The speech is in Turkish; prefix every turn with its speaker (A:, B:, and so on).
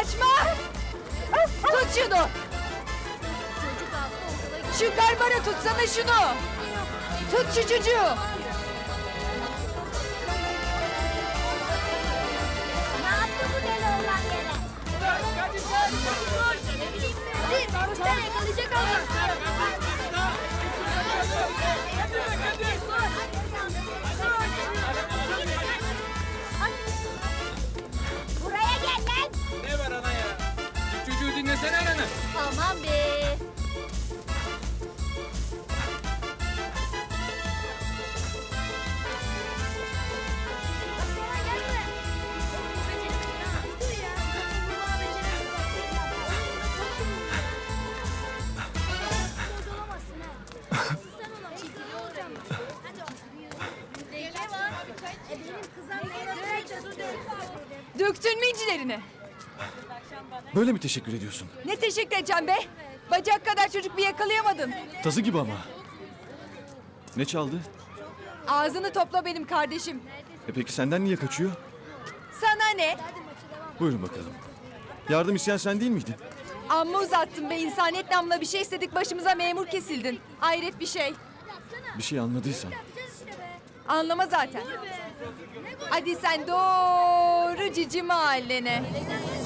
A: Kaçma! Tut şunu! Şu Barbara tutsana şunu! Tut şu çocuğu!
B: Ne yaptı bu deli olan yere? Dur, dur, dur.
C: Ne bileyim ben. Dur, bu
B: yakalayacak ama.
A: Döktün mü incilerini?
D: Böyle mi teşekkür ediyorsun?
A: Ne teşekkür edeceğim be. Bacak kadar çocuk bir yakalayamadın.
D: Tazı gibi ama. Ne çaldı?
A: Ağzını topla benim kardeşim.
D: E peki senden niye kaçıyor?
A: Sana ne?
D: Buyurun bakalım. Yardım isteyen sen değil miydin?
A: Amma uzattın be insaniyet namına bir şey istedik başımıza memur kesildin. Hayret bir şey.
D: Bir şey anladıysan.
A: Anlama zaten. Hadi sen doğru cici mahallene.